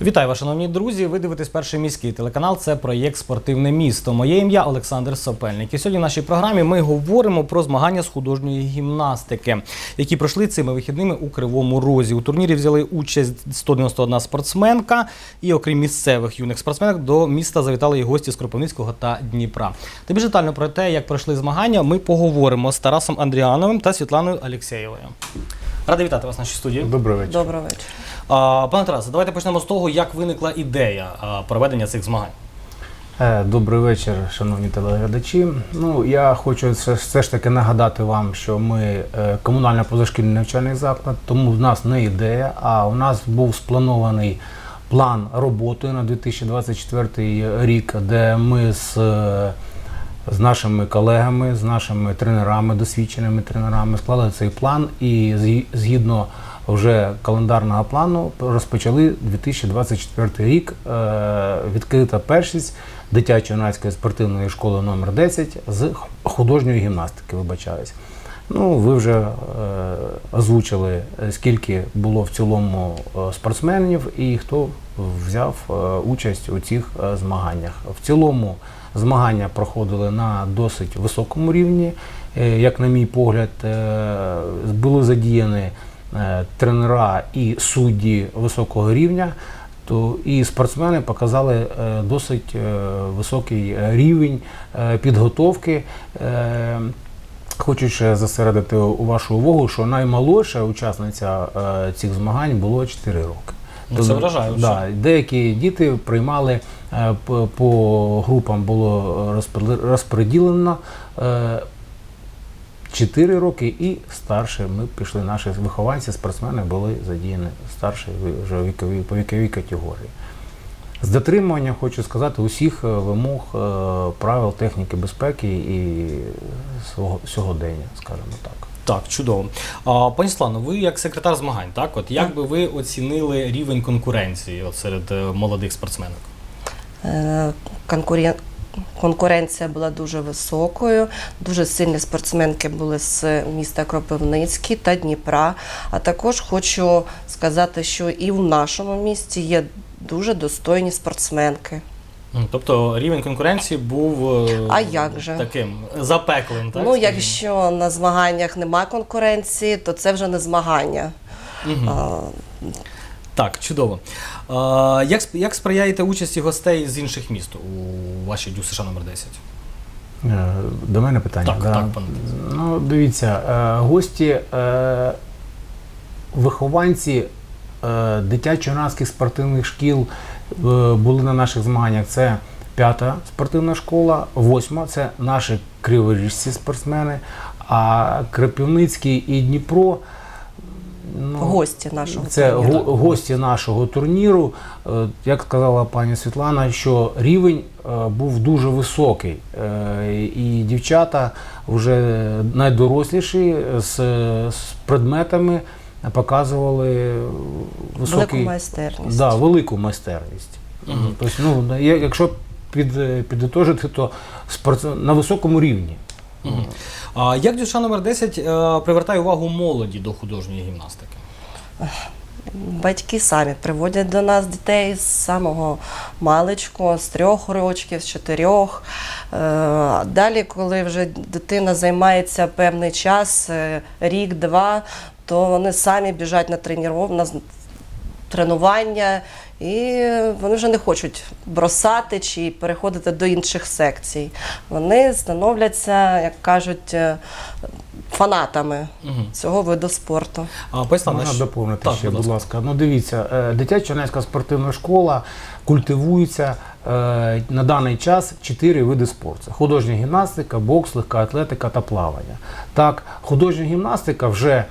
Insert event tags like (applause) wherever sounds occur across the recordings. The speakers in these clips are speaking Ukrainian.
Вітаю, вас, шановні друзі. Ви дивитесь перший міський телеканал. Це проєкт Спортивне місто. Моє ім'я Олександр Сопельник. І сьогодні в нашій програмі ми говоримо про змагання з художньої гімнастики, які пройшли цими вихідними у Кривому Розі. У турнірі взяли участь 191 спортсменка. І окрім місцевих юних спортсменок, до міста завітали і гості з Кропивницького та Дніпра. Та більш детально про те, як пройшли змагання, ми поговоримо з Тарасом Андріановим та Світланою Алєксєєвою. Радий вітати вас в нашій студії. Добрий вечір. Доброго вечора. А, Пане Тарасе, давайте почнемо з того, як виникла ідея а, проведення цих змагань. Е, Добрий вечір, шановні телеглядачі. Ну я хочу все, все ж таки нагадати вам, що ми е, комунальний позашкільний навчальний заклад, тому в нас не ідея, а у нас був спланований план роботи на 2024 рік, де ми з, е, з нашими колегами, з нашими тренерами, досвідченими тренерами склали цей план і згі- згідно вже календарного плану розпочали 2024 рік. Е, Відкрита першість дитячо-юнацької спортивної школи номер 10 з художньої гімнастики. Вибачаюсь. Ну, ви вже е, озвучили, скільки було в цілому е, спортсменів і хто взяв участь у цих змаганнях. В цілому змагання проходили на досить високому рівні. Е, Як на мій погляд, е, були задіяні е, тренера і судді високого рівня. То і спортсмени показали досить високий рівень підготовки. Хочу ще зосередити вашу увагу, що наймолодша учасниця цих змагань було 4 роки. Це вражаюче. Да, деякі діти приймали е, по, групам було розподіл- розподілено е, 4 роки і старше. Ми пішли, наші вихованці, спортсмени були задіяні старші вже вікові, по віковій категорії. З дотримуванням хочу сказати усіх е, вимог е, правил техніки безпеки і свого сьогодення, скажімо так. Так, чудово. А, пані Слано, ви як секретар змагань, так? От як би ви оцінили рівень конкуренції от серед е, молодих спортсменок? Е, конкурен- Конкуренція була дуже високою. Дуже сильні спортсменки були з міста Кропивницький та Дніпра. А також хочу сказати, що і в нашому місті є дуже достойні спортсменки. Тобто рівень конкуренції був е, А як же? таким запеклим, так? ну, скажімо? якщо на змаганнях немає конкуренції, то це вже не змагання. Мгм. А, Так, чудово. А, як, як сприяєте участі гостей з інших міст у вашій дю США номер 10? Е, До мене питання. Так, да? так, пане. Ну, дивіться, е, гості, вихованці дитячо-юнацьких спортивних шкіл були на наших змаганнях. Це п'ята спортивна школа, восьма це наші криворіжці спортсмени, а Крапівницький і Дніпро. Ну, гості нашого це турніру. гості нашого турніру. Е, Як сказала пані Світлана, що рівень е, був дуже високий. Е, І дівчата вже найдоросліші з предметами показували високий, велику майстерність. да, велику майстерність. Мгм. Тобто, ну, якщо під, підітожити, то спорт, на високому рівні. Мгм. А як США номер 10 е, привертає увагу молоді до художньої гімнастики? Батьки самі приводять до нас дітей з самого маличку, з трьох років, з чотирьох. Е, Далі, коли вже дитина займається певний час, е, рік-два, то вони самі біжать на треніров, на тренування, і вони вже не хочуть бросати чи переходити до інших секцій. Вони становляться, як кажуть, е, фанатами Мгм. цього виду спорту. А, Можна що- доповнити Так, ще, будь будь ласка. ласка. Ну дивіться, е, дитяча юнацька спортивна школа культивується е, на даний час чотири види спорту: художня гімнастика, бокс, легка атлетика та плавання. Так, художня гімнастика вже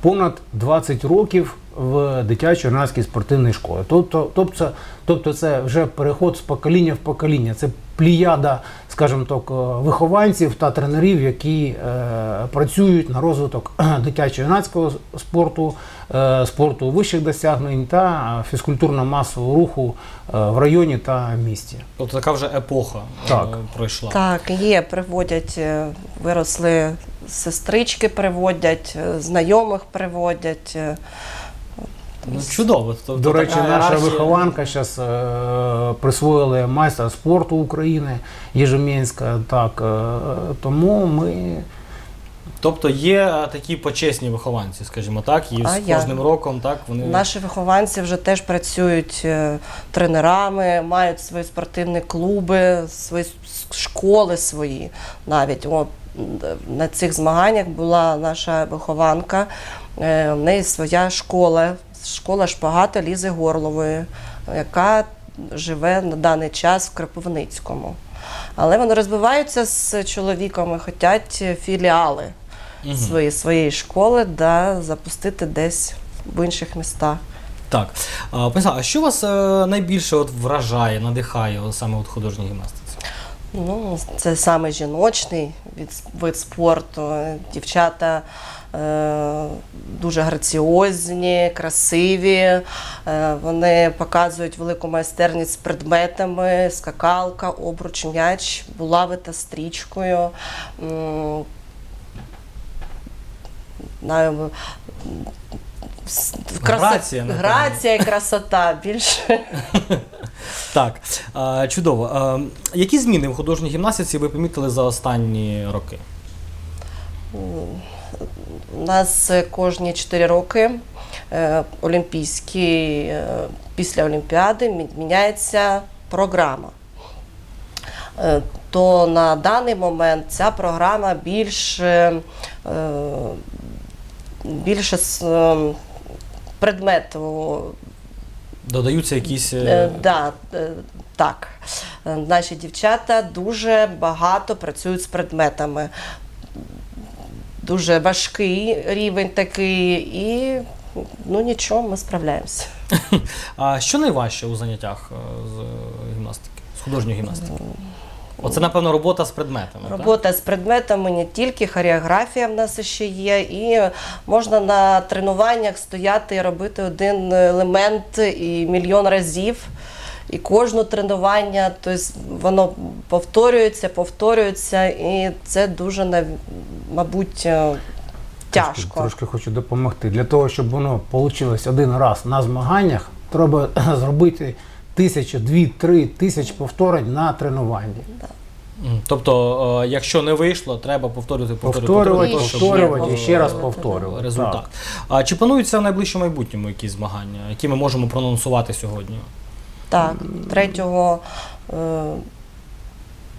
понад 20 років в дитячо юнацькій спортивній школі. Тобто, тобто, тобто це вже переход з покоління в покоління. Це пліяда, скажімо так, е, вихованців та тренерів, які е, працюють на розвиток (clears throat) дитячо-юнацького спорту, е, спорту вищих досягнень та фізкультурно-масового руху е, в районі та місті. Тобто така вже епоха Так. пройшла. Так, є, приводять, виросли сестрички, приводять, знайомих приводять. Е, Ну, чудово. Тобто, До речі, така наша ієрархія. вихованка зараз е, присвоїли майстра спорту України Єжемінська. Так, е, тому ми Тобто є е, такі почесні вихованці, скажімо так, і А з я. кожним роком так вони Наші вихованці вже теж працюють е, тренерами, мають свої спортивні клуби, свої школи свої. Навіть От, на цих змаганнях була наша вихованка, е, в неї своя школа, школа шпагата Лізи Горлової, яка живе на даний час в Кропивницькому. Але вони розвиваються з чоловіком і хочуть філіали Мгм. свої, своєї школи да, запустити десь в інших містах. Так. А, пані а що вас е, найбільше от вражає, надихає саме от художній гімнастиці? Ну, це саме жіночний від, вид спорту. Дівчата е, дуже граціозні, красиві. Е, вони показують велику майстерність з предметами, скакалка, обруч, м'яч, булави та стрічкою. М, с- краса- Грація, грація і красота більше. (laughs) Так, чудово. Які зміни в художній гімнастиці ви помітили за останні роки? У нас кожні 4 роки е, олімпійські, е, після Олімпіади міняється програма. Е, То на даний момент ця програма більш, більше з е, предмету Додаються якісь. е, Е, да, е, так. Наші дівчата дуже багато працюють з предметами. Дуже важкий рівень такий, і ну нічого, ми справляємося. (laughs) А що найважче у заняттях з гімнастики, з художньої гімнастики? Оце, напевно, робота з предметами. так? Робота з предметами не тільки хореографія в нас ще є, і можна на тренуваннях стояти і робити один елемент і мільйон разів. І кожне тренування, тобто воно повторюється, повторюється, і це дуже, мабуть, е, Трошки, тяжко. трошки хочу допомогти. Для того, щоб воно вийшло один раз на змаганнях, треба (clears throat) зробити тисячу, дві, три тисячі повторень на тренуванні. М, Тобто, е, якщо не вийшло, треба повторювати, повторювати, Повторювати, І ще повторювати і ще раз повторювати. результат. Так. А чи плануються в найближчому майбутньому якісь змагання, які ми можемо проанонсувати сьогодні? Так, 3 е,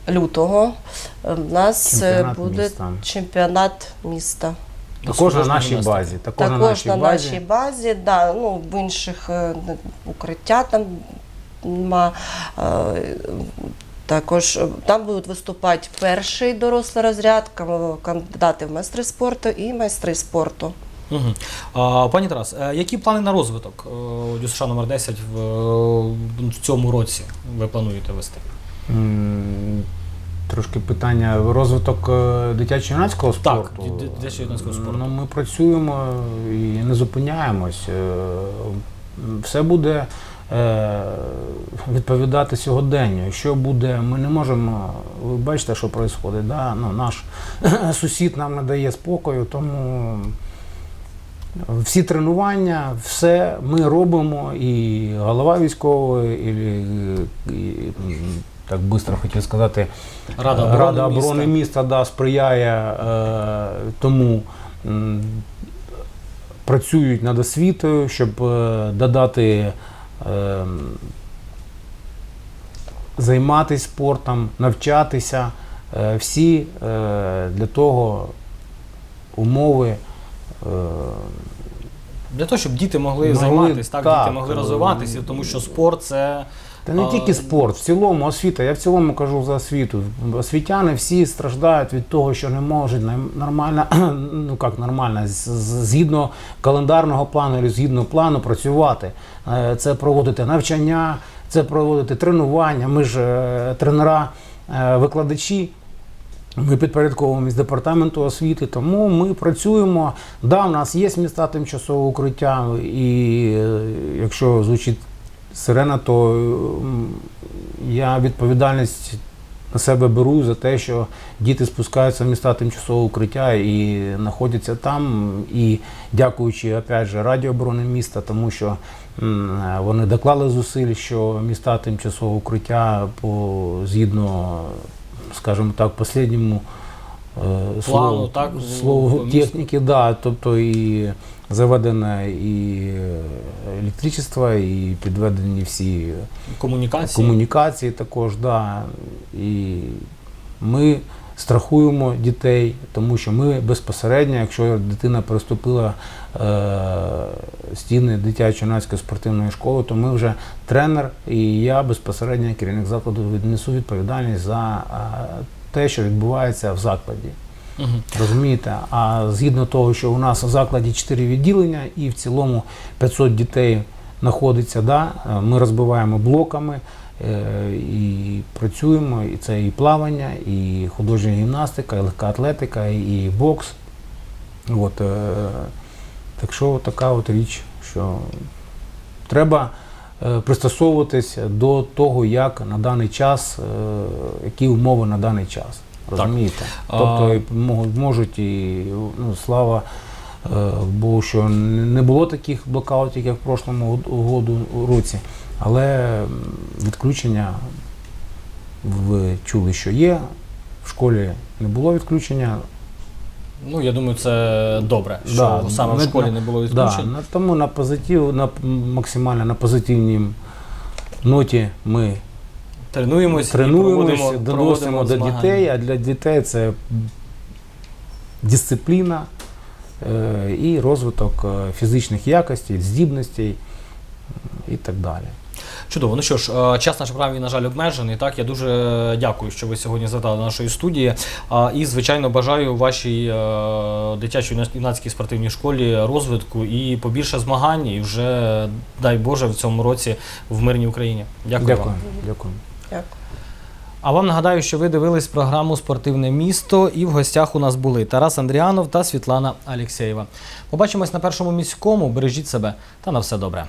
лютого е, в нас е, Чемпіонат буде міста. чемпіонат міста. Також на нашій гімнастики. базі. Також, Також на нашій базі. базі, да, ну, в інших е, укриття там Також е, там будуть виступати перший дорослий розряд, кандидати в майстри спорту і майстри спорту. Угу. А, пані Тарас, е, які плани на розвиток е, ДЮСШ номер 10 в, е, в цьому році ви плануєте вести? Трошки питання розвиток е, дитячо-юнацького Так, спорту. ді- дитячо-юнацького спорту. Ну, ми працюємо і не зупиняємось. Е, Все буде е, відповідати сьогоденню. Що буде, ми не можемо. Ви бачите, що відбувається. Да? Ну, наш (coughs) сусід нам не дає спокою, тому. Всі тренування, все ми робимо, і голова військової, і, і, і так швидко хотів сказати, Рада оборони Рада оборони міста. міста, да, сприяє е, тому. м, Працюють над освітою, щоб е, додати е, займатися спортом, навчатися. Е, всі е, для того умови. Е, Для того, щоб діти могли, займатися, так, так, діти могли розвиватися, тому що спорт це. Та не тільки спорт, в цілому освіта. Я в цілому кажу за освіту. Освітяни всі страждають від того, що не можуть нормально, (clears throat) ну як нормально, згідно календарного плану або згідно плану працювати. Е, Це проводити навчання, це проводити тренування. Ми ж е, тренера, е, викладачі. Ми підпорядковуємось департаменту освіти, тому ми працюємо. Да, у нас є міста тимчасового укриття, і якщо звучить сирена, то я відповідальність на себе беру за те, що діти спускаються в міста тимчасового укриття і знаходяться там. І дякуючи опять же Раді оборони міста, тому що вони доклали зусиль, що міста тимчасового укриття по згідно, скажімо так, послідньому е, слову, так, слову по місту. техніки, да, тобто і заведено і е, електричество, і підведені всі Комунікації. комунікації також, да. І ми страхуємо дітей, тому що ми безпосередньо, якщо дитина переступила е, стіни дитячо-юнацької спортивної школи, то ми вже тренер і я безпосередньо керівник закладу віднесу відповідальність за е, те, що відбувається в закладі. Мгм. Розумієте? А згідно того, що у нас в закладі 4 відділення і в цілому 500 дітей знаходиться, да, ми розбиваємо блоками е, і працюємо. І це і плавання, і художня гімнастика, і легка атлетика, і бокс. От, е, так що така от річ, що треба пристосовуватись до того, як на даний час, е, які умови на даний час. Розумієте? А- Тобто можуть, можуть і ну, слава е, Богу, що не було таких блокаутів, як в прошлому году році, але відключення ви чули, що є. В школі не було відключення. Ну, я думаю, це добре, що Да, саме в школі не було Да, відключень. на- тому на позитив, на максимально на позитивній ноті ми Тренуємось, і проводимо, доносимо проводимо до змагання. дітей, а для дітей це дисципліна е, і розвиток е, фізичних якостей, здібностей і так далі. Чудово. Ну що ж, е, час наш програмі, на жаль, обмежений. Так, я дуже дякую, що ви сьогодні завітали до нашої студії. І, звичайно, бажаю вашій е, дитячо-юнацькій спортивній школі розвитку і побільше змагань, і вже, дай Боже, в цьому році в мирній Україні. Дякую, Дякую. вам. Дякую. Дякую. А вам нагадаю, що ви дивились програму Спортивне місто, і в гостях у нас були Тарас Андріанов та Світлана Алєксєєва. Побачимось на першому міському. Бережіть себе та на все добре.